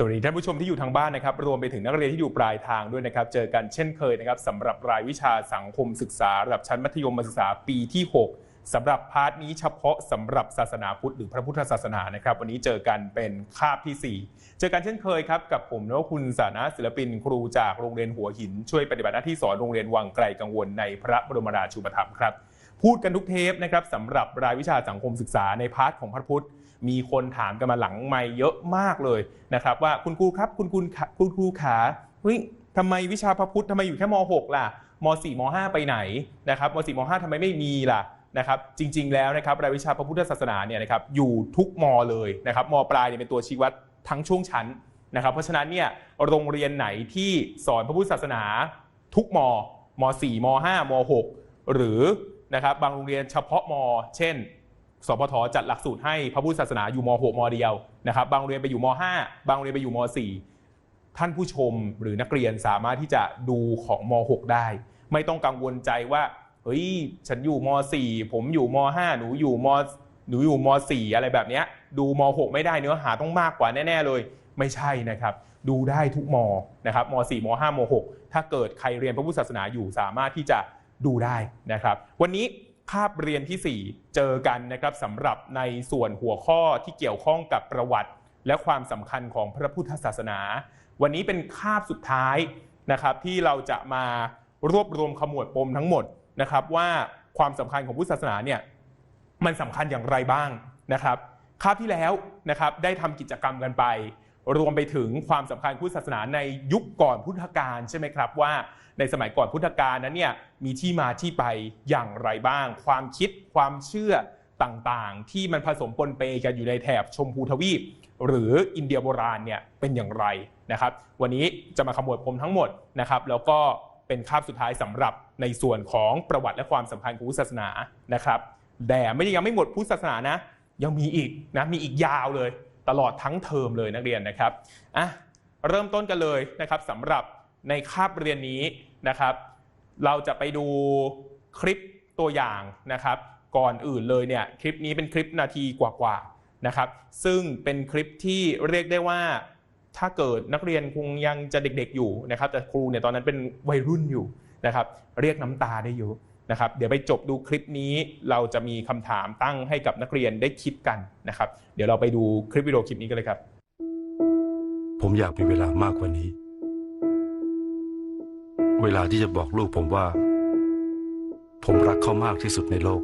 สวัสดีท่านผู้ชมที่อยู่ทางบ้านนะครับ รวมไปถึงนักเรียนที่อยู่ปลายทางด้วยนะครับ เจอกันเช่นเคยนะครับสำหรับรายวิชาสังคมศึกษาระดับชั้นมัธยมศึกษาปีที่ 6สำหรับพาร์ทนี้เฉพาะสำหรับศาสนาพุทธหรือพระพุทธศาสนานะครับ วันนี้เจอกันเป็นคาบที่ 4 เจอกันเช่นเคยครับ กับผมนวคุณสานะศิลปิน ครูจากโรงเรียนหัวหิน ช่วยปฏิบัติหน้าที่สอนโรงเรียนวังไกลกังวลในพระบรมราชูปถัมภ์ครับพูดกันทุกเทปนะครับสำหรับรายวิชาสังคมศึกษาในพาร์ทของพระพุทธ มีคนถามกันมาหลังไม่เยอะมากเลยนะครับว่าคุณครูครับคุณคุณคุณครูขาเฮ้ยทำไมวิชาพระพุทธทำไมอยู่แค่ม .6 ล่ะม .4 ม .5 ไปไหนนะครับม .4 ม .5 ทำไมไม่มีล่ะนะครับจริง ๆ แล้วนะครับรายวิชาพระพุทธศาสนาเนี่ยนะครับอยู่ทุกมเลยนะครับมปลายเนี่ยเป็นตัวชี้วัดทั้งช่วงชั้นนะครับเพราะฉะนั้นเนี่ยโรงเรียนไหนที่สอนพระพุทธศาสนาทุกมม .4 ม .5 ม .6 หรือนะครับบางโรงเรียนเฉพาะม เช่น สพทจัดหลักสูตรให้พระพุทธศาสนาอยู่ม .6 มเดียวนะครับ บางเรียนไปอยู่ม .5 บางโรงเรียนไปอยู่ม .4 ท่านผู้ชมหรือนักเรียนสามารถที่จะดูของม .6 ได้ ไม่ต้องกังวลใจว่าเฮ้ยฉันอยู่ม .4 ผมอยู่ม .5 หนูอยู่มหนูอยู่ม .4 อะไรแบบนี้ดูม .6 ไม่ได้เนื้อหาต้องมากกว่าแน่ ๆ เลย ไม่ใช่นะครับ ดูได้ทุกมนะครับม .4 ม .5 ม .6 ถ้าเกิดใครเรียนพระพุทธศาสนาอยู่สามารถที่จะดูได้นะครับ วันนี้ คาบเรียนทีสี่ 4 เจอกันนะครับสำหรับในส่วนหัวข้อที่เกี่ยวข้องกับประวัติ และความสำคัญของพระพุทธศาสนา วันนี้เป็นคาบสุดท้ายนะครับที่เราจะมารวบรวมขมวดปมทั้งหมดนะครับว่าความสำคัญของพุทธศาสนาเนี่ยมันสำคัญอย่างไรบ้างนะครับคาบที่แล้วนะครับได้ทำกิจกรรมกันไป รวมไปถึงความสำคัญพุทธศาสนาในยุคก่อนพุทธกาลใช่ไหมครับว่า ในสมัยก่อนพุทธกาลนั้นเนี่ยมีที่มาที่ไปอย่างไรบ้าง ความคิดความเชื่อต่างๆ ที่มันผสมปนเปกันอยู่ในแถบชมพูทวีป หรืออินเดียโบราณเนี่ยเป็นอย่างไรนะครับ วันนี้จะมาขมวดปมทั้งหมดนะครับ แล้วก็เป็นคาบสุดท้ายสำหรับในส่วนของประวัติและความสำคัญของพุทธศาสนานะครับแต่ไม่ยังไม่หมดพุทธศาสนานะ ยังมีอีกนะมีอีกยาวเลย ตลอดทั้งเทอมเลยนักเรียนนะครับอะเริ่มต้นกันเลยนะครับสำหรับ ในคาบเรียนนี้นะครับ เราจะไปดูคลิปตัวอย่างนะครับ ก่อนอื่นเลยเนี่ยคลิปนี้เป็นคลิปนาทีกว่าๆนะครับ ซึ่งเป็นคลิปที่เรียกได้ว่าถ้าเกิดนักเรียนคงยังจะเด็กๆอยู่นะครับ แต่ครูเนี่ยตอนนั้นเป็นวัยรุ่นอยู่นะครับ เรียกน้ำตาได้อยู่นะครับเดี๋ยวไปจบดูคลิปนี้เราจะมีคำถามตั้งให้กับนักเรียนได้คิดกันนะครับ เดี๋ยวเราไปดูคลิปวิดีโอคลิปนี้กันเลยครับ ผมอยากมีเวลามากกว่านี้ เวลาที่จะบอกลูกผมว่า ผมรักเขามากที่สุดในโลก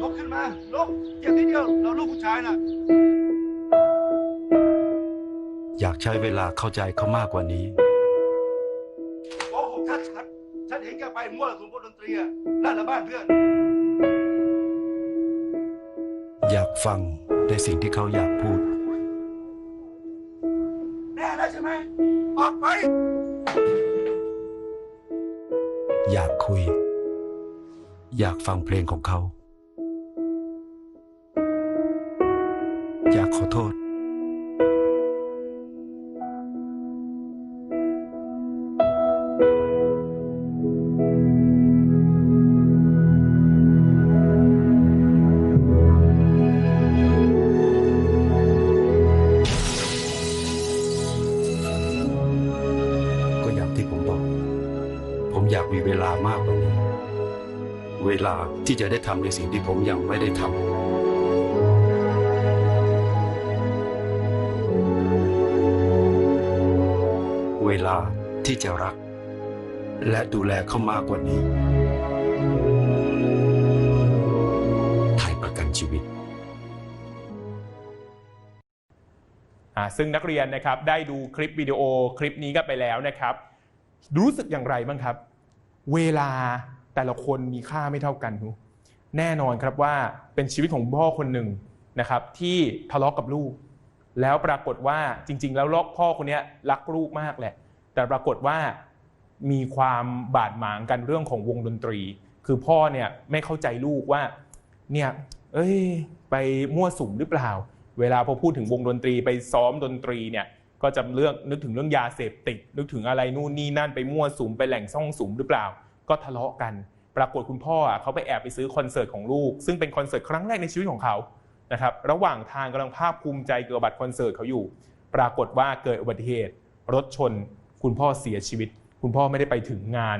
ลุกขึ้นมาลุกเจ็บนิดเดียวเราลูกผู้ชายน่ะอยากใช้เวลาเข้าใจเขามากกว่านี้โอ้โหชัดชัดฉันเห็นแกไปมั่วสุมพวกดนตรีอะนั่นแหละบ้านเพื่อน อยากฟังในสิ่งที่เขาอยากพูด ออกไป อยากคุย อยากฟังเพลงของเขา อยากขอโทษ ผมอยากมีเวลามากกว่านี้ เวลาที่จะได้ทำในสิ่งที่ผมยังไม่ได้ทำเวลาที่จะรัก และดูแลเขามากกว่านี้ ไทยประกันชีวิตอ่าซึ่งนักเรียนนะครับได้ดูคลิปวิดีโอคลิปนี้กันไปแล้วนะครับ รู้สึกอย่างไรบ้างครับ เวลาแต่ละคนมีค่าไม่เท่ากันแน่นอนครับว่าเป็นชีวิตของพ่อคนหนึ่งนะครับที่ทะเลาะกับลูก แล้วปรากฏว่าจริง ๆ แล้วลอกพ่อคนนี้รักลูกมากแหละ แต่ปรากฏว่ามีความบาดหมางกันเรื่องของวงดนตรี คือพ่อเนี่ยไม่เข้าใจลูกว่าเนี่ยเอ้ยไปมั่วสุมหรือเปล่า เวลาพอพูดถึงวงดนตรีไปซ้อมดนตรีเนี่ย ก็จะเลือกนึกถึงเรื่องยาเสพติด นึกถึงอะไรนู่นนี่นั่นไปมั่วสุมไปแหล่งซ่องสุมหรือเปล่า ก็ทะเลาะกัน ปรากฏคุณพ่อเขาไปแอบไปซื้อคอนเสิร์ตของลูก ซึ่งเป็นคอนเสิร์ตครั้งแรกในชีวิตของเขานะครับระหว่างทางกำลังภาคภูมิใจเกี่ยวกับบัตรคอนเสิร์ตเขาอยู่ ปรากฏว่าเกิดอุบัติเหตุ รถชน คุณพ่อเสียชีวิต คุณพ่อไม่ได้ไปถึงงาน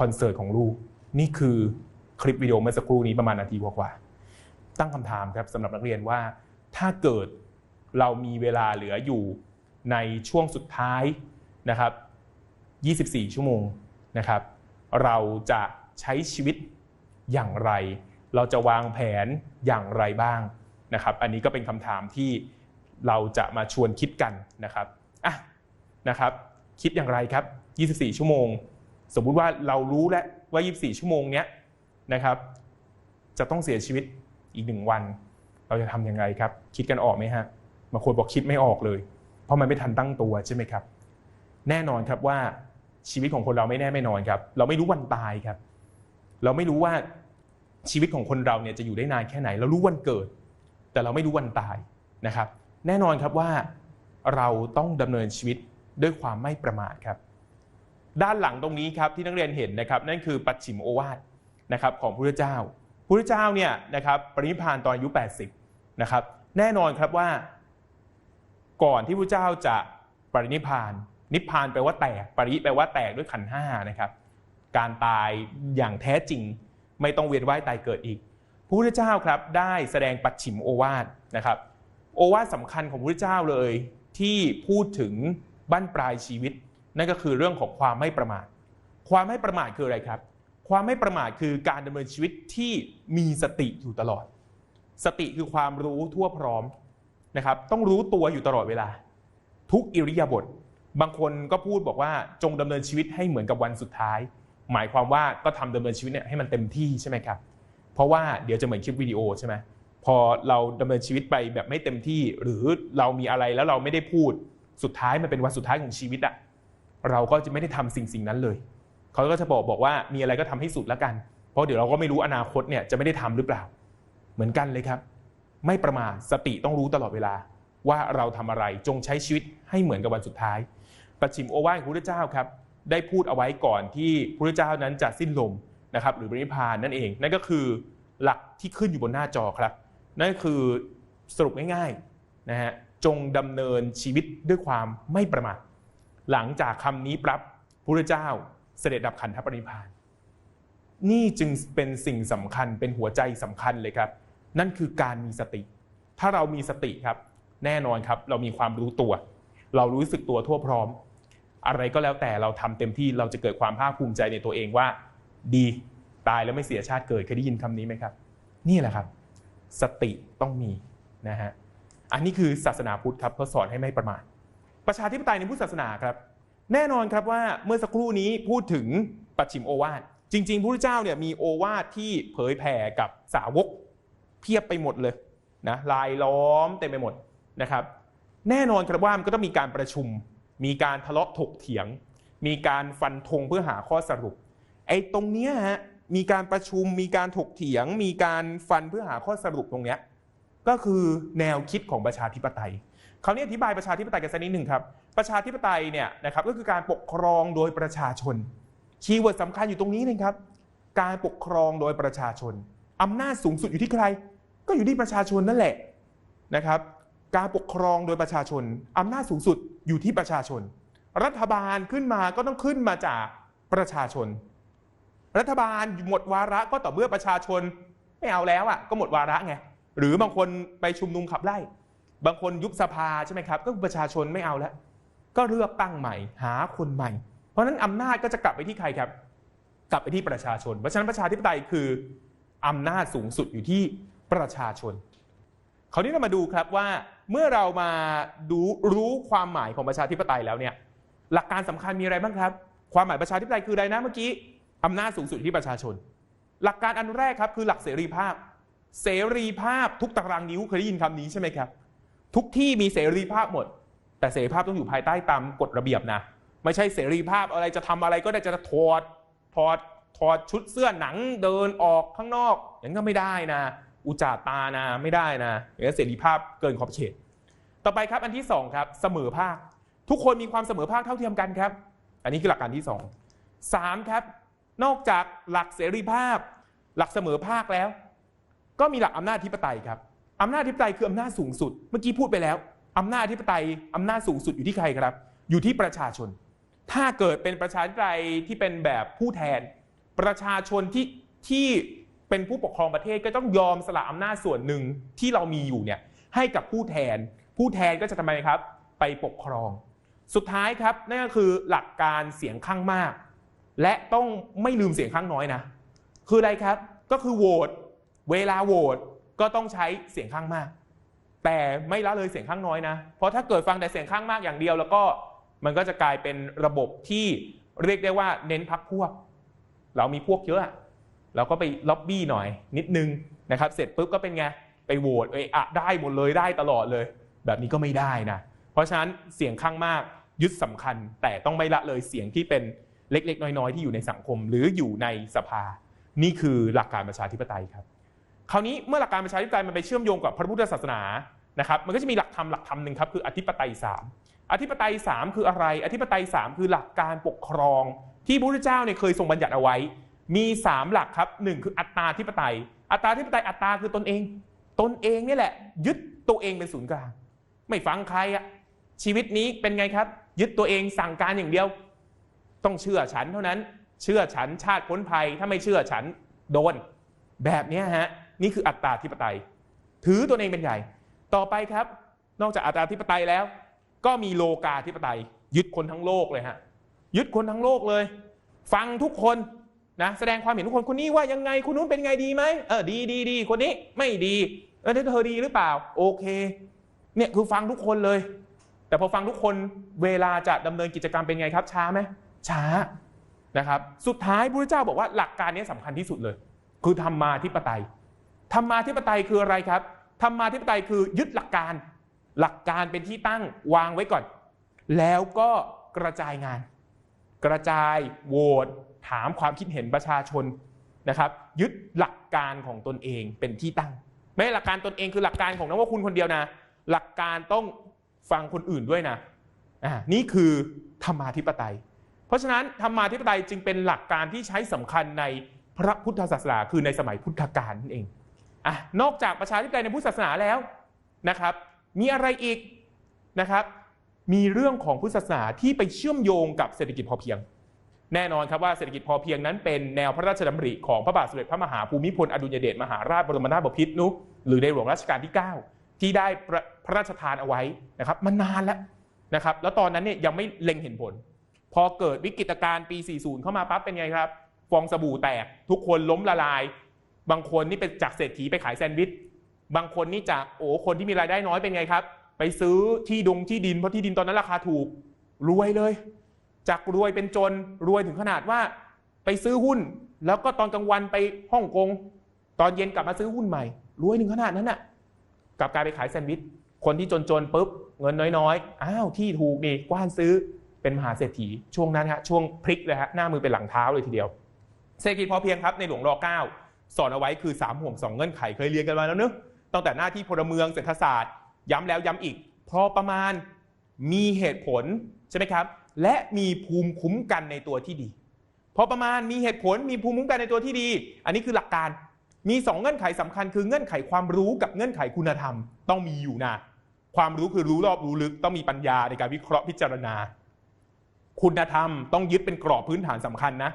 คอนเสิร์ตของลูก นี่คือคลิปวิดีโอเมื่อสักครู่นี้ประมาณนาทีกว่าๆตั้งคำถามครับสำหรับนักเรียนว่า ถ้าเกิดเรามีเวลาเหลืออยู่ ในช่วงสุดท้ายนะครับ 24 ชั่วโมงนะครับ เราจะใช้ชีวิตอย่างไร เราจะวางแผนอย่างไรบ้างนะครับ อันนี้ก็เป็นคำถามที่เราจะมาชวนคิดกันนะครับอะนะครับ คิดอย่างไรครับ 24 ชั่วโมง สมมุติว่าเรารู้แล้วว่า 24 ชั่วโมงเนี้ยนะครับ จะต้องเสียชีวิตอีกหนึ่งวัน เราจะทำยังไงครับ คิดกันออกไหมฮะบางคนบอกคิดไม่ออกเลย ราะมันไม่ทันตั้งตัวใช่ไหมครับ แน่นอนครับว่าชีวิตของคนเราไม่แน่ไม่นอนครับ เราไม่รู้วันตายครับ เราไม่รู้ว่าชีวิตของคนเราเนี่ยจะอยู่ได้นานแค่ไหน เรารู้วันเกิด แต่เราไม่รู้วันตายนะครับ แน่นอนครับว่าเราต้องดำเนินชีวิตด้วยความไม่ประมาทครับ ด้านหลังตรงนี้ครับที่นักเรียนเห็นนะครับ นั่นคือปัจฉิมโอวาทนะครับของพระเจ้าพระเจ้าเนี่ยนะครับปรินิพานตอนอายุ 80นะครับแน่นอนครับว่า ก่อนที่พระเจ้าจะปรินิพาน นิพานแปลว่าแตก ปริแปลว่าแตกด้วยขันห้านะครับ การตายอย่างแท้จริง ไม่ต้องเวียนว่ายตายเกิดอีกพระพุทธเจ้าครับได้แสดงปัจฉิมโอวาทนะครับ โอวาทสำคัญของพระพุทธเจ้าเลย ที่พูดถึงบั้นปลายชีวิต นั่นก็คือเรื่องของความไม่ประมาท ความไม่ประมาทคืออะไรครับ ความไม่ประมาทคือการดำเนินชีวิตที่มีสติอยู่ตลอด สติคือความรู้ทั่วพร้อม นะครับต้องรู้ตัวอยู่ตลอดเวลา ทุกอิริยาบถบางคนก็พูดบอกว่าจงดำเนินชีวิตให้เหมือนกับวันสุดท้าย หมายความว่าก็ทำดำเนินชีวิตเนี่ยให้มันเต็มที่ใช่ไหมครับเพราะว่าเดี๋ยวจะเหมือนคลิปวิดีโอใช่ไหมพอเราดำเนินชีวิตไปแบบไม่เต็มที่ หรือเรามีอะไรแล้วเราไม่ได้พูดสุดท้ายมันเป็นวันสุดท้ายของชีวิตอะเราก็จะไม่ได้ทำสิ่งสิ่งนั้นเลยเขาก็จะบอกบอกว่ามีอะไรก็ทำให้สุดแล้วกัน เพราะเดี๋ยวเราก็ไม่รู้อนาคตเนี่ยจะไม่ได้ทำหรือเปล่า เหมือนกันเลยครับ ไม่ประมาทสติต้องรู้ตลอดเวลา ว่าเราทำอะไรจงใช้ชีวิตให้เหมือนกับวันสุดท้ายปัจฉิมโอวาทของพระเจ้าครับ ได้พูดเอาไว้ก่อนที่พระเจ้านั้นจะสิ้นลมนะครับ หรือปรินิพานนั่นเอง นั่นก็คือหลักที่ขึ้นอยู่บนหน้าจอครับ นั่นคือสรุปง่ายๆนะฮะจงดำเนินชีวิตด้วยความไม่ประมาทหลังจากคำนี้ปรับพระเจ้าเสด็จดับขันธปรินิพพาน นี่จึงเป็นสิ่งสำคัญเป็นหัวใจสำคัญเลยครับ นั่นคือการมีสติ ถ้าเรามีสติครับ แน่นอนครับ เรามีความรู้ตัว เรารู้สึกตัวทั่วพร้อม อะไรก็แล้วแต่เราทำเต็มที่เราจะเกิดความภาคภูมิใจในตัวเองว่า ดีตายแล้วไม่เสียชาติเกิดเคยได้ยินคำนี้ไหมครับ นี่แหละครับ สติต้องมีนะฮะอันนี้คือศาสนาพุทธครับเขาสอนให้ไม่ประมาทประชาธิปไตยในพุทธศาสนาครับ แน่นอนครับว่าเมื่อสักครู่นี้พูดถึงปัจฉิมโอวาทจริง ๆ พระพุทธเจ้าเนี่ยมีโอวาทที่เผยแผ่กับสาวก เพียบไปหมดเลยนะลายล้อมเต็มไปหมดนะครับ แน่นอนครับว่ามันก็ต้องมีการประชุม มีการทะเลาะถกเถียง มีการฟันธงเพื่อหาข้อสรุป ไอ้ตรงเนี้ยฮะมีการประชุมมีการถกเถียง มีการฟันเพื่อหาข้อสรุปตรงเนี้ยก็คือแนวคิดของประชาธิปไตยคราวนี้อธิบายประชาธิปไตยกันสักนิดหนึ่งครับประชาธิปไตยเนี่ยนะครับก็คือการปกครองโดยประชาชนคีย์เวิร์ดสำคัญอยู่ตรงนี้นะครับ การปกครองโดยประชาชนอำนาจสูงสุดอยู่ที่ใคร ก็อยู่ที่ประชาชนนั่นแหละนะครับ การปกครองโดยประชาชนอำนาจสูงสุดอยู่ที่ประชาชน รัฐบาลขึ้นมาก็ต้องขึ้นมาจากประชาชน รัฐบาลหมดวาระก็ต่อเมื่อประชาชนไม่เอาแล้วอะก็หมดวาระไงหรือบางคนไปชุมนุมขับไล่ บางคนยุบสภาใช่ไหมครับ ก็ประชาชนไม่เอาแล้ว ก็เลือกตั้งใหม่ หาคนใหม่ เพราะฉะนั้นอำนาจก็จะกลับไปที่ใครครับ กลับไปที่ประชาชน เพราะฉะนั้นประชาธิปไตยคืออำนาจสูงสุดอยู่ที่ ประชาชน คราวนี้เรามาดูครับว่าเมื่อเรามาดูรู้ความหมายของประชาธิปไตยแล้วเนี่ยหลักการสำคัญมีอะไรบ้างครับ ความหมายประชาธิปไตยคืออะไรนะเมื่อกี้อำนาจสูงสุดที่ประชาชน หลักการอันแรกครับคือหลักเสรีภาพ เสรีภาพทุกตารางนิ้วเคยได้ยินคำนี้ใช่ไหมครับ ทุกที่มีเสรีภาพหมด แต่เสรีภาพต้องอยู่ภายใต้ตามกฎระเบียบนะ ไม่ใช่เสรีภาพอะไรจะทำอะไรก็ได้จะถอดถอดถอดชุดเสื้อหนังเดินออกข้างนอกอย่างนั้นก็ไม่ได้นะ อุจจาตานะไม่ได้นะอย่างนั้นเสรีภาพเกินขอบเขต ต่อไปครับอันที่สองครับเสมอภาค ทุกคนมีความเสมอภาคเท่าเทียมกันครับ อันนี้คือหลักการที่สองสามครับ นอกจากหลักเสรีภาพ หลักเสมอภาคแล้ว ก็มีหลักอำนาจธิปไตยครับอำนาจอธิปไตยคืออำนาจสูงสุด เมื่อกี้พูดไปแล้วอำนาจอธิปไตยอำนาจสูงสุดอยู่ที่ใครครับ อยู่ที่ประชาชน ถ้าเกิดเป็นประชาธิปไตยที่เป็นแบบผู้แทน ประชาชนที่ที่ เป็นผู้ปกครองประเทศก็ต้องยอมสละอำนาจส่วนหนึ่งที่เรามีอยู่เนี่ยให้กับผู้แทน ผู้แทนก็จะทำไมครับ ไปปกครอง สุดท้ายครับนั่นก็คือหลักการเสียงข้างมาก และต้องไม่ลืมเสียงข้างน้อยนะ คืออะไรครับก็คือโหวตเวลาโหวตก็ต้องใช้เสียงข้างมาก แต่ไม่ละเลยเสียงข้างน้อยนะ เพราะถ้าเกิดฟังแต่เสียงข้างมากอย่างเดียว แล้วก็มันก็จะกลายเป็นระบบที่เรียกได้ว่าเน้นพักพวก เรามีพวกเยอะอะ เราก็ไปล็อบบี้หน่อยนิดนึงนะครับเสร็จปุ๊บก็เป็นไงไปโหวตเอยอะได้หมดเลยได้ตลอดเลย แบบนี้ก็ไม่ได้นะเพราะฉะนั้นเสียงข้างมากยึดสำคัญ แต่ต้องไม่ละเลยเสียงที่เป็นเล็ก ๆ น้อย ๆ ที่อยู่ในสังคม หรืออยู่ในสภา นี่คือหลักการประชาธิปไตยครับ คราวนี้เมื่อหลักการประชาธิปไตยมันไปเชื่อมโยงกับพระพุทธศาสนานะครับ มันก็จะมีหลักธรรมหลักธรรมหนึ่งครับคืออธิปไตยสามอธิปไตยสามคืออะไร อธิปไตยสามคือหลักการปกครองที่พระพุทธเจ้าเนี่ยเคยทรงบัญญัติเอาไว้ มีสามหลักครับหนึ่งคืออัตตาธิปไตย อัตตาธิปไตยอัตตาคือตนเอง ตนเองนี่แหละ ยึดตัวเองเป็นศูนย์กลาง ไม่ฟังใครอะชีวิตนี้เป็นไงครับ ยึดตัวเองสั่งการอย่างเดียว ต้องเชื่อฉันเท่านั้น เชื่อฉันชาติพ้นภัย ถ้าไม่เชื่อฉันโดน แบบนี้ฮะนี่คืออัตตาธิปไตย ถือตัวเองเป็นใหญ่ ต่อไปครับ นอกจากอัตตาธิปไตยแล้ว ก็มีโลกาธิปไตย ยึดคนทั้งโลกเลยฮะยึดคนทั้งโลกเลย ฟังทุกคน นะแสดงความเห็นทุกคนคนนี้ว่ายังไงคนนู้นเป็นไงดีไหมเออดีดีดีคนนี้ไม่ดีเออเธอดีหรือเปล่า โอเค เนี่ยคือฟังทุกคนเลย แต่พอฟังทุกคนเวลาจะดำเนินกิจกรรมเป็นไงครับ ช้าไหมช้านะครับ สุดท้ายพระเจ้าบอกว่าหลักการนี้สำคัญที่สุดเลย คือธรรมาธิปไตยธรรมาธิปไตยคืออะไรครับธรรมาธิปไตยคือยึดหลักการ หลักการเป็นที่ตั้งวางไว้ก่อน แล้วก็กระจายงาน กระจายโหวต ถามความคิดเห็นประชาชนนะครับยึดหลักการของตนเองเป็นที่ตั้ง ไม่ใช่หลักการตนเองคือหลักการของนักว่าคุณคนเดียวนะ หลักการต้องฟังคนอื่นด้วยนะอ่านี่คือธรรมาธิปไตย เพราะฉะนั้นธรรมาธิปไตยจึงเป็นหลักการที่ใช้สำคัญในพระพุทธศาสนาคือในสมัยพุทธกาลนั่นเองอะนอกจากประชาธิปไตยในพุทธศาสนาแล้วนะครับ มีอะไรอีกนะครับ มีเรื่องของพุทธศาสนาที่ไปเชื่อมโยงกับเศรษฐกิจพอเพียง แน่นอนครับว่าเศรษฐกิจพอเพียงนั้นเป็นแนวพระราชดำริของพระบาทสมเด็จพระมหาภูมิพลอดุลยเดชมหาราชบรมนาถบพิตรนุหรือในหลวงรัชกาลที่ 9 ที่ได้พระพระราชทานเอาไว้นะครับมานานแล้วนะครับ แล้วตอนนั้นเนี่ยยังไม่เล็งเห็นผล พอเกิดวิกฤตการณ์ปี 40 เข้ามาปั๊บเป็นไงครับฟองสบู่แตก ทุกคนล้มละลาย บางคนนี่เป็นจากเศรษฐีไปขายแซนด์วิชบางคนนี่จากโอ้คนที่มีรายได้น้อยเป็นไงครับ ไปซื้อที่ดงที่ดินเพราะที่ดินตอนนั้นราคาถูกรวยเลย จากรวยเป็นจนรวยถึงขนาดว่า ไปซื้อหุ้น แล้วก็ตอนกลางวันไปฮ่องกงตอนเย็นกลับมาซื้อหุ้นใหม่ รวยถึงขนาดนั้นน่ะกลับกลายไปขายแซนด์วิชคนที่จนๆปุ๊บเงินน้อยๆอ้าวที่ถูกดีกว้านซื้อเป็นมหาเศรษฐีช่วงนั้นฮะช่วงพลิกเลยฮะหน้ามือเป็นหลังเท้าเลยทีเดียว เศรษฐกิจพอเพียงครับในหลวงร9สอนเอาไว้คือ 3 ห่วง 2 เงื่อนไขเคยเรียนกันมาแล้วเนอะตั้งแต่หน้าที่พลเมืองเศรษฐศาสตร์ ย้ำแล้วย้ำอีก พอประมาณมีเหตุผลใช่ไหมครับ และมีภูมิคุ้มกันในตัวที่ดี พอประมาณมีเหตุผลมีภูมิคุ้มกันในตัวที่ดี อันนี้คือหลักการมี 2 เงื่อนไขสำคัญคือเงื่อนไขความรู้กับเงื่อนไขคุณธรรม ต้องมีอยู่นะความรู้คือรู้รอบรู้ลึกต้องมีปัญญาในการวิเคราะห์พิจารณา คุณธรรมต้องยึดเป็นกรอบพื้นฐานสำคัญนะ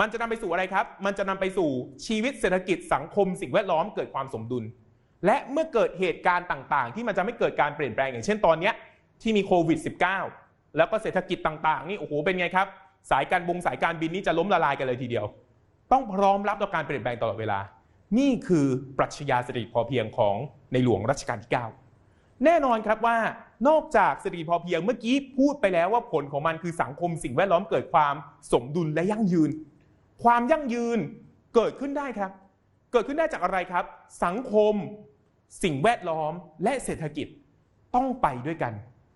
มันจะนำไปสู่อะไรครับ มันจะนำไปสู่ชีวิตเศรษฐกิจสังคมสิ่งแวดล้อมเกิดความสมดุล และเมื่อเกิดเหตุการณ์ต่าง ๆ ที่มันจะไม่เกิดการเปลี่ยนแปลงอย่างเช่นตอนนี้ที่มีโควิด -19 แล้วก็เศรษฐกิจต่างๆนี่โอ้โหเป็นไงครับ สายการบงสายการบินนี่จะล้มละลายกันเลยทีเดียว ต้องพร้อมรับต่อการเปลี่ยนแปลงตลอดเวลา นี่คือปรัชญาเศรษฐกิจพอเพียงของในหลวงรัชกาลที่ 9 แน่นอนครับว่านอกจากเศรษฐกิจพอเพียงเมื่อกี้พูดไปแล้วว่าผลของมันคือสังคมสิ่งแวดล้อมเกิดความสมดุลและยั่งยืน ความยั่งยืนเกิดขึ้นได้ครับ เกิดขึ้นได้จากอะไรครับ สังคม สิ่งแวดล้อมและเศรษฐกิจต้องไปด้วยกัน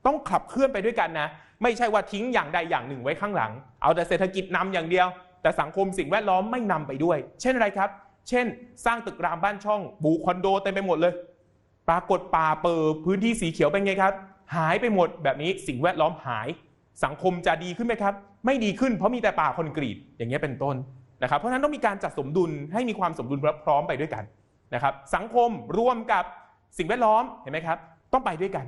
ต้องขับเคลื่อนไปด้วยกันนะ ไม่ใช่ว่าทิ้งอย่างใดอย่างหนึ่งไว้ข้างหลัง เอาแต่เศรษฐกิจนำอย่างเดียว แต่สังคมสิ่งแวดล้อมไม่นำไปด้วย เช่นอะไรครับ เช่น สร้างตึกรามบ้านช่องบูคอนโดเต็มไปหมดเลย ปรากฏป่าเปิดพื้นที่สีเขียวเป็นไงครับ หายไปหมดแบบนี้สิ่งแวดล้อมหาย สังคมจะดีขึ้นไหมครับ ไม่ดีขึ้นเพราะมีแต่ป่าคอนกรีตอย่างเงี้ยเป็นต้นนะครับเพราะฉะนั้นต้องมีการจัดสมดุลให้มีความสมดุลพร้อมไปด้วยกันนะครับสังคมร่วมกับสิ่งแวดล้อมเห็นไหมครับ ต้องไปด้วยกัน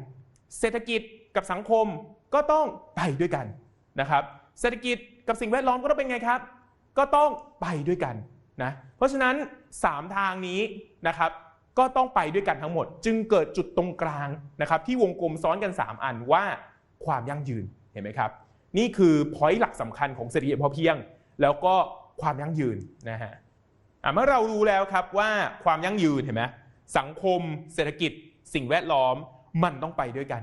เศรษฐกิจกับสังคมก็ต้องไปด้วยกันนะครับ เศรษฐกิจกับสิ่งแวดล้อมก็ต้องเป็นไงครับ ก็ต้องไปด้วยกันนะเพราะฉะนั้น 3 ทางนี้นะครับก็ต้องไปด้วยกันทั้งหมด จึงเกิดจุดตรงกลางนะครับที่วงกลมซ้อนกัน 3 อันว่าความยั่งยืนเห็นไหมครับ นี่คือพอยต์หลักสำคัญของเศรษฐกิจพอเพียง แล้วก็ความยั่งยืนนะฮะอะเมื่อเรารู้แล้วครับว่าความยั่งยืนเห็นไหมสังคม เศรษฐกิจ สิ่งแวดล้อม มันต้องไปด้วยกัน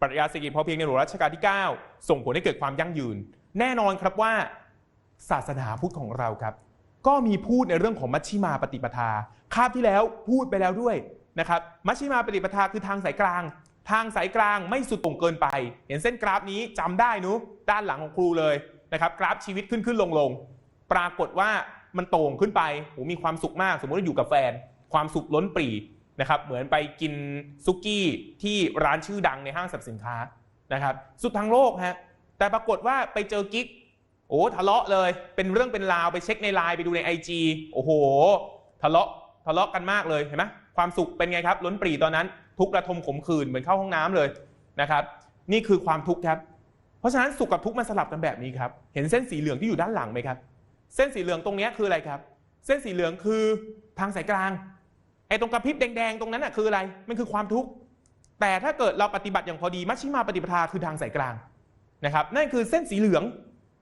ปรัชญาเศรษฐกิจพอเพียงในหลวงรัชกาลที่ 9 ส่งผลให้เกิดความยั่งยืน แน่นอนครับว่าศาสนาพุทธของเราครับ ก็มีพูดในเรื่องของมัชชิมาปฏิปทา คาบที่แล้วพูดไปแล้วด้วยนะครับมัชชิมาปฏิปทาคือทางสายกลาง ทางสายกลางไม่สุดโต่งเกินไป เห็นเส้นกราฟนี้จำได้นุด้านหลังของครูเลยนะครับกราฟชีวิตขึ้นขึ้นลงลงปรากฏว่ามันโต่งขึ้นไปโหมีความสุขมาก สมมติว่าอยู่กับแฟน ความสุขล้นปรี นะครับเหมือนไปกินซุกี้ที่ร้านชื่อดังในห้างสรรพสินค้านะครับสุดทางโลกฮะแต่ปรากฏว่าไปเจอกิ๊กโอ้ทะเลาะเลยเป็นเรื่องเป็นราวไปเช็คในไลน์ไปดูใน IG โอ้โห ทะเลาะทะเลาะกันมากเลยเห็นไหมความสุขเป็นไงครับ ล้นปรีตอนนั้น ทุกระทมขมขื่นเหมือนเข้าห้องน้ำเลยนะครับ นี่คือความทุกข์ครับ เพราะฉะนั้นสุขกับทุกข์มันสลับกันแบบนี้ครับเห็นเส้นสีเหลืองที่อยู่ด้านหลังไหมครับ เส้นสีเหลืองตรงนี้คืออะไรครับ เส้นสีเหลืองคือทางสายกลาง ไอ้ตรงกระพริบแดงๆตรงนั้นน่ะคืออะไร มันคือความทุกข์ แต่ถ้าเกิดเราปฏิบัติอย่างพอดีมัชชิมาปฏิปทาคือทางสายกลางนะครับ นั่นคือเส้นสีเหลือง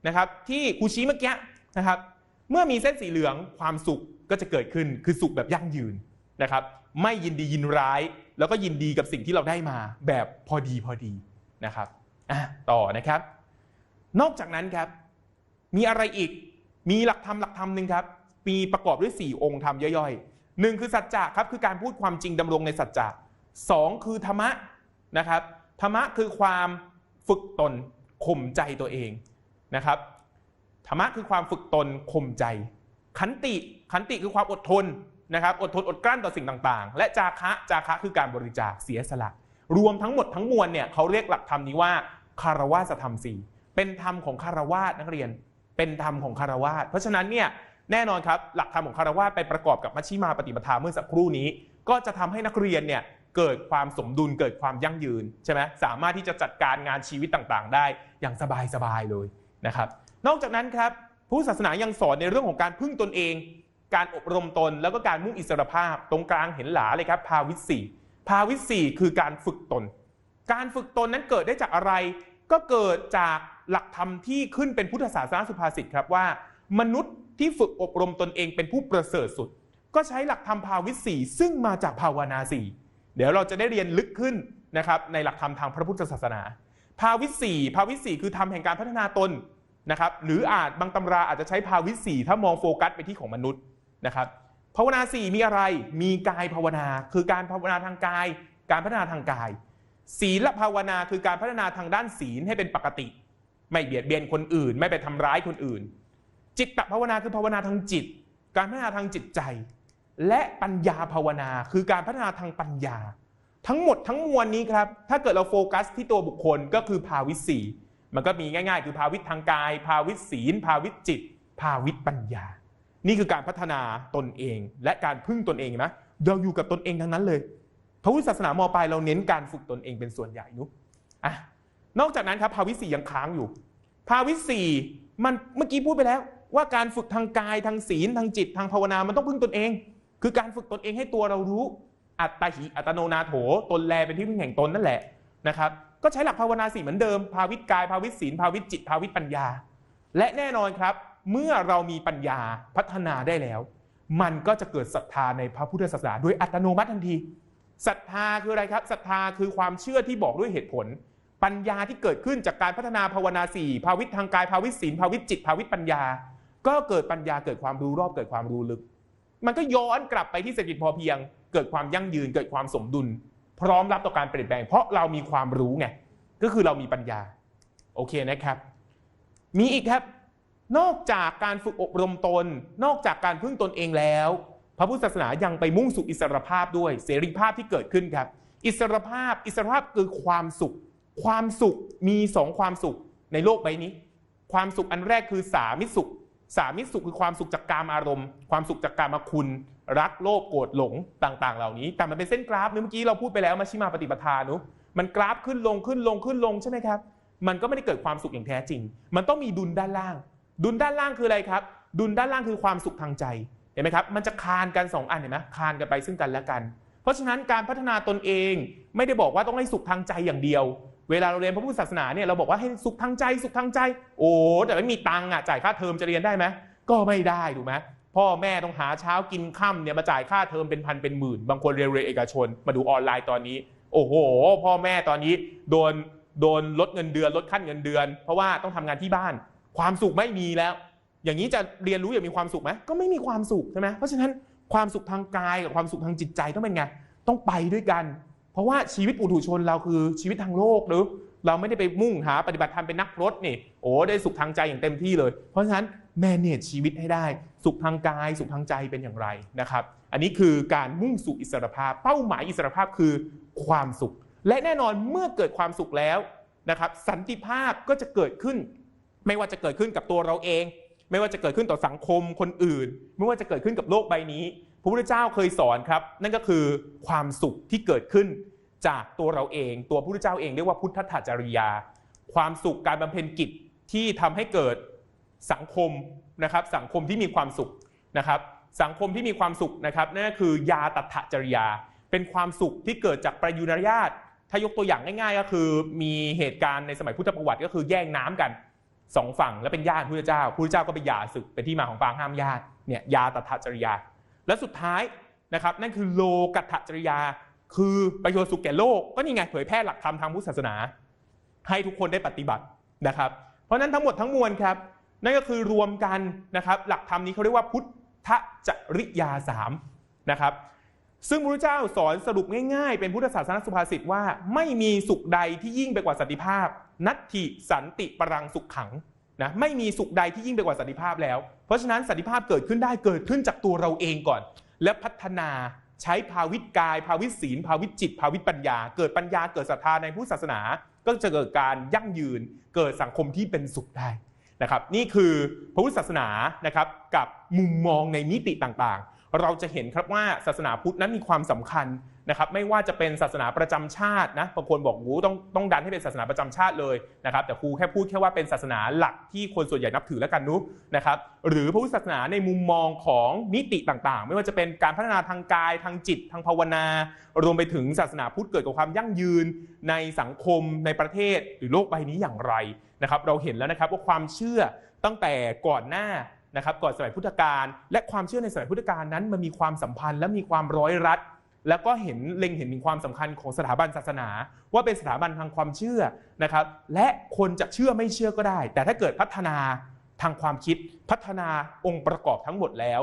นะครับที่ครูชี้เมื่อกี้นะครับ เมื่อมีเส้นสีเหลืองความสุขก็จะเกิดขึ้นคือสุขแบบยั่งยืนนะครับ ไม่ยินดียินร้าย แล้วก็ยินดีกับสิ่งที่เราได้มาแบบพอดีพอดีนะครับอะต่อนะครับ นอกจากนั้นครับมีอะไรอีกมีหลักธรรมหลักธรรมหนึ่งครับมีประกอบด้วย 4 องค์ธรรมย่อยๆ หนึ่งคือสัจจะครับคือการพูดความจริงดำรงในสัจจะสองคือธรรมะนะครับธรรมะคือความฝึกตนข่มใจตัวเองนะครับธรรมะคือความฝึกตนข่มใจ ขันติขันติคือความอดทนนะครับอดทนอดกลั้นต่อสิ่งต่างๆ และจาคะจาคะคือการบริจาคเสียสละ รวมทั้งหมดทั้งมวลเนี่ยเขาเรียกหลักธรรมนี้ว่าคารวาสธรรมสี่เป็นธรรมของคารวาสนักเรียน เป็นธรรมของคารวาสเพราะฉะนั้นเนี่ย แน่นอนครับ หลักธรรมของคารวาสไปประกอบกับมัชชิมาปฏิปทาเมื่อสักครู่นี้ ก็จะทำให้นักเรียนเนี่ยเกิดความสมดุลเกิดความยั่งยืนใช่ไหมสามารถที่จะจัดการงานชีวิตต่างๆ ได้อย่างสบายๆเลยนะครับ นอกจากนั้นครับผู้ศาสนายังสอนในเรื่องของการพึ่งตนเอง การอบรมตนแล้วก็การมุ่งอิสรภาพ ตรงกลางเห็นหลาเลยครับ ภาวิตสี่ภาวิตสี่คือการฝึกตน การฝึกตนนั้นเกิดได้จากอะไร ก็เกิดจากหลักธรรมที่ขึ้นเป็นพุทธศาสนาสุภาษิตครับว่า มนุษย์ ที่ฝึกอบรมตนเองเป็นผู้ประเสริฐสุด ก็ใช้หลักธรรมภาวิสีซึ่งมาจากภาวนาสีเดี๋ยวเราจะได้เรียนลึกขึ้นนะครับในหลักธรรมทางพระพุทธศาสนา ภาวิสีภาวิสีคือธรรมแห่งการพัฒนาตนนะครับ หรืออาจบางตำราอาจจะใช้ภาวิสีถ้ามองโฟกัสไปที่ของมนุษย์นะครับภาวนาสี่มีอะไร มีกายภาวนา คือการภาวนาทางกาย การพัฒนาทางกาย ศีลภาวนาคือการพัฒนาทางด้านศีลให้เป็นปกติ ไม่เบียดเบียนคนอื่น ไม่ไปทำร้ายคนอื่น จิตตภาวนาคือภาวนาทางจิต การพัฒนาทางจิตใจ และปัญญาภาวนาคือการพัฒนาทางปัญญา ทั้งหมดทั้งมวลนี้ครับ ถ้าเกิดเราโฟกัสที่ตัวบุคคลก็คือภาวิสีมันก็มีง่าย ๆ คือภาวิตทางกาย ภาวิตศีล ภาวิตจิต ภาวิตปัญญา นี่คือการพัฒนาตนเอง และการพึ่งตนเองนะเราอยู่กับตนเองทั้งนั้นเลยพระพุทธศาสนามอปลายเราเน้นการฝึกตนเองเป็นส่วนใหญ่นุกอะนอกจากนั้นครับภาวิสียังค้างอยู่ ภาวิสีมันเมื่อกี้พูดไปแล้ว ว่าการฝึกทางกายทางศีลทางจิตทางภาวนามันต้องพึ่งตนเอง คือการฝึกตนเองให้ตัวเรารู้ อัตตาหิอัตโนนาโถตนแลเป็นที่พึ่งแห่งตนนั่นแหละนะครับก็ใช้หลักภาวนาสี่เหมือนเดิม ภาวิตกาย ภาวิตศีล ภาวิตจิต ภาวิตปัญญา และแน่นอนครับ เมื่อเรามีปัญญาพัฒนาได้แล้ว มันก็จะเกิดศรัทธาในพระพุทธศาสนาโดยอัตโนมัติทันที ศรัทธาคืออะไรครับ ศรัทธาคือความเชื่อที่บอกด้วยเหตุผล ปัญญาที่เกิดขึ้นจากการพัฒนาภาวนาสี่ภาวิตทางกาย ภาวิตศีล ภาวิตจิต ภาวิตปัญญา ก็เกิดปัญญาเกิดความรู้รอบเกิดความรู้ลึก มันก็ย้อนกลับไปที่เศรษฐกิจพอเพียง เกิดความยั่งยืนเกิดความสมดุล พร้อมรับต่อการเปลี่ยนแปลง เพราะเรามีความรู้ไงก็คือเรามีปัญญาโอเคนะครับ มีอีกครับ นอกจากการฝึกอบรมตน นอกจากการพึ่งตนเองแล้ว พระพุทธศาสนายังไปมุ่งสู่อิสรภาพด้วยเสรีภาพที่เกิดขึ้นครับ อิสรภาพอิสรภาพคือความสุข ความสุขมีสองความสุขในโลกใบนี้ ความสุขอันแรกคือสามิสุข สามิสุขคือความสุขจากกามอารมณ์ ความสุขจากกามคุณ รักโลภโกรธหลงต่าง ๆ เหล่านี้ แต่มันเป็นเส้นกราฟเมื่อกี้เราพูดไปแล้วมาชิมาปฏิปทานุมันกราฟขึ้นลงขึ้นลงขึ้นลงใช่ไหมครับ มันก็ไม่ได้เกิดความสุขอย่างแท้จริง มันต้องมีดุลด้านล่าง ดุลด้านล่างคืออะไรครับ ดุลด้านล่างคือความสุขทางใจเห็นไหมครับ มันจะคานกันสองอันเห็นไหมคานกันไปซึ่งกันและกัน เพราะฉะนั้นการพัฒนาตนเองไม่ได้บอกว่าต้องให้สุขทางใจอย่างเดียว เวลาเราเรียนพระพุทธศาสนาเนี่ยเราบอกว่าให้สุขทางใจสุขทางใจ โอ้แต่ไม่มีตังค์อะจ่ายค่าเทอมจะเรียนได้ไหมก็ไม่ได้ถูกไหมพ่อแม่ต้องหาเช้ากินค่ำเนี่ยมาจ่ายค่าเทอมเป็นพันเป็นหมื่น บางคนเรียนเรียนเอกชน มาดูออนไลน์ตอนนี้ โอ้โห พ่อแม่ตอนนี้โดนโดนลดเงินเดือนลดขั้นเงินเดือน เพราะว่าต้องทำงานที่บ้าน ความสุขไม่มีแล้ว อย่างนี้จะเรียนรู้อย่างมีความสุขไหมก็ไม่มีความสุขใช่ไหมเพราะฉะนั้นความสุขทางกายกับความสุขทางจิตใจต้องเป็นไงต้องไปด้วยกัน เพราะว่าชีวิตปุถุชนเราคือชีวิตทางโลกหรือเราไม่ได้ไปมุ่งหาปฏิบัติธรรมเป็นนักรถนี่โอ้ได้สุขทางใจอย่างเต็มที่เลย เพราะฉะนั้น manage ชีวิตให้ได้ สุขทางกาย สุขทางใจเป็นอย่างไรนะครับ อันนี้คือการมุ่งสู่อิสรภาพ เป้าหมายอิสรภาพคือความสุข และแน่นอนเมื่อเกิดความสุขแล้วนะครับ สันติภาพก็จะเกิดขึ้น ไม่ว่าจะเกิดขึ้นกับตัวเราเอง ไม่ว่าจะเกิดขึ้นต่อสังคมคนอื่น ไม่ว่าจะเกิดขึ้นกับโลกใบนี้ ระพุทธเจ้าเคยสอนครับ นั่นก็คือความสุขที่เกิดขึ้นจากตัวเราเอง ตัวพระพุทธเจ้าเองเรียกว่าพุทธถจริยา ความสุขการบำเพ็ญกิจที่ทำให้เกิดสังคมนะครับ สังคมที่มีความสุขนะครับ สังคมที่มีความสุขนะครับนั่นก็คือยาตัถจริยา เป็นความสุขที่เกิดจากประยุรญาตถ้ายกตัวอย่างง่าย ๆ ก็คือมีเหตุการณ์ในสมัยพุทธประวัติก็คือแย่งน้ำกันสองฝั่งแล้วเป็นญาติพระเจ้าพระเจ้าก็ไปหย่าศึกเป็นที่มาของปางห้ามญาติเนี่ยยาตัถจริยา และสุดท้ายนะครับนั่นคือโลกัตถจริยา คือประโยชน์สุขแก่โลกก็นี่ไงเผยแพร่หลักธรรมทางพุทธศาสนา ให้ทุกคนได้ปฏิบัตินะครับ เพราะนั้นทั้งหมดทั้งมวลครับนั่นก็คือรวมกันนะครับหลักธรรมนี้เขาเรียกว่าพุทธจริยาสามนะครับซึ่งพระพุทธเจ้าสอนสรุปง่ายๆ เป็นพุทธศาสนสุภาษิตว่า ไม่มีสุขใดที่ยิ่งไปกว่าสันติภาพ นัตถิสันติปรังสุขขัง นะไม่มีสุขใดที่ยิ่งไปกว่าสันติภาพแล้ว เพราะฉะนั้นสันติภาพเกิดขึ้นได้เกิดขึ้นจากตัวเราเองก่อน และพัฒนาใช้ภาวิตกาย ภาวิตศีล ภาวิตจิต ภาวิตปัญญา เกิดปัญญาเกิดศรัทธาในพุทธศาสนา ก็จะเกิดการยั่งยืน เกิดสังคมที่เป็นสุขได้นะครับ นี่คือพระพุทธศาสนานะครับกับมุมมองในมิติต่างๆ เราจะเห็นครับว่าศาสนาพุทธนั้นมีความสำคัญ นะครับไม่ว่าจะเป็นศาสนาประจำชาตินะบางคนบอกวูต้องต้องดันให้เป็นศาสนาประจำชาติเลยนะครับแต่ครูแค่พูดแค่ว่าเป็นศาสนาหลักที่คนส่วนใหญ่นับถือแล้วกันนุนะครับหรือพระพุทธศาสนาในมุมมองของมิติต่างๆ ไม่ว่าจะเป็นการพัฒนาทางกายทางจิต ทางภาวนา รวมไปถึงศาสนาพุทธเกิดกับความยั่งยืนในสังคมในประเทศหรือโลกใบนี้อย่างไรนะครับเราเห็นแล้วนะครับว่าความเชื่อตั้งแต่ก่อนหน้านะครับก่อนสมัยพุทธกาลและความเชื่อในสมัยพุทธกาลนั้นมันมีความสัมพันธ์และมีความร้อยรัด แล้วก็เห็นเล็งเห็นถึงความสำคัญของสถาบันศาสนา ว่าเป็นสถาบันทางความเชื่อนะครับ และคนจะเชื่อไม่เชื่อก็ได้ แต่ถ้าเกิดพัฒนาทางความคิดพัฒนาองค์ประกอบทั้งหมดแล้ว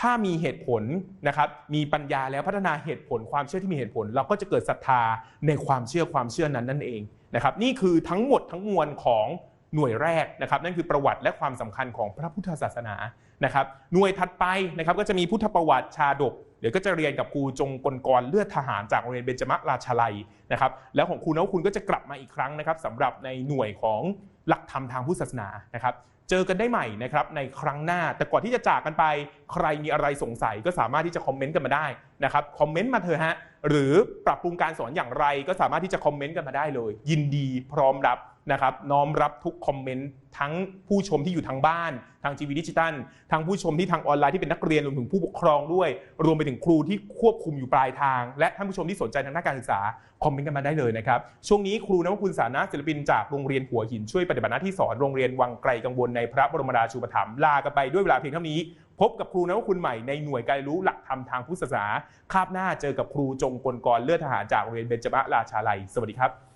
ถ้ามีเหตุผลนะครับมีปัญญาแล้วพัฒนาเหตุผลความเชื่อที่มีเหตุผล เราก็จะเกิดศรัทธาในความเชื่อความเชื่อนั้นนั่นเองนะครับ นี่คือทั้งหมดทั้งมวลของหน่วยแรกนะครับ นั่นคือประวัติและความสำคัญของพระพุทธศาสนานะครับ หน่วยถัดไปนะครับก็จะมีพุทธประวัติชาดก เดี๋ยวก็จะเรียนกับครูจงกลกรเลือดทหารจากโรงเรียนเบญจมราชาลัยนะครับ แล้วของครูนวคุณก็จะกลับมาอีกครั้งนะครับสำหรับในหน่วยของหลักธรรมทางพุทธศาสนานะครับ เจอกันได้ใหม่นะครับในครั้งหน้า แต่ก่อนที่จะจากกันไป ใครมีอะไรสงสัยก็สามารถที่จะคอมเมนต์กันมาได้นะครับ คอมเมนต์มาเถอะฮะ หรือปรับปรุงการสอนอย่างไรก็สามารถที่จะคอมเมนต์กันมาได้เลย ยินดีพร้อมรับ นะครับน้อมรับทุกคอมเมนต์ทั้งผู้ชมที่อยู่ทางบ้าน ทางทีวีดิจิตัลทั้งผู้ชมที่ทางออนไลน์ที่เป็นนักเรียนรวมถึงผู้ปกครองด้วย รวมไปถึงครูที่ควบคุมอยู่ปลายทาง และท่านผู้ชมที่สนใจทางด้านการศึกษาคอมเมนต์กันมาได้เลยนะครับช่วงนี้ครูนวคุณสานะศิลปินจากโรงเรียนหัวหินช่วยปฏิบัติหน้าที่สอนโรงเรียนวังไกลกังวลในพระบรมราชูปถัมภ์ลากันไปด้วยเวลาเพียงเท่านี้ พบกับครูนวคุณใหม่ในหน่วยการรู้หลักธรรมทางพุทธศาสนาคาบหน้าเจอกับครูจงกลกรเลือดทหารจากโรงเรียนเบญจมราชาลัยสวัสดีครับ